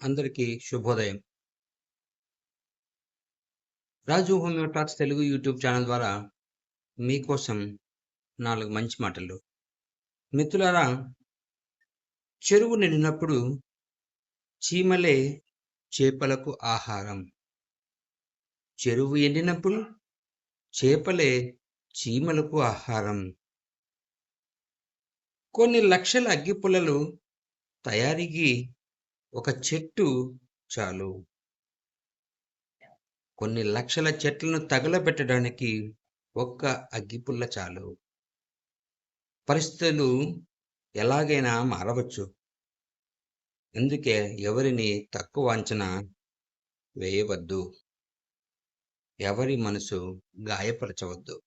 అందరికీ శుభోదయం. Raju homeo talks Telugu YouTube channel ద్వారా మీకోసం నాలుగు మంచి మాటలు. మిత్రులారా చెరువు నిండినప్పుడు చీమలే చేపలకు ఆహారం. చెరువు ఎండినప్పుడు చేపలే చీమలకు ఆహారం. కొన్ని లక్షల అగ్గిపుల్లలు తయారీకి ఒక చెట్టు చాలు. కొన్ని లక్షల చెట్లను తగలబెట్టడానికి ఒక్క అగ్గిపుల్ల చాలు. పరిస్థితులు ఎలాగైనా మారవచ్చు. అందుకే ఎవరిని తక్కువ అంచనా వేయవద్దు. ఎవరి మనసు గాయపరచవద్దు.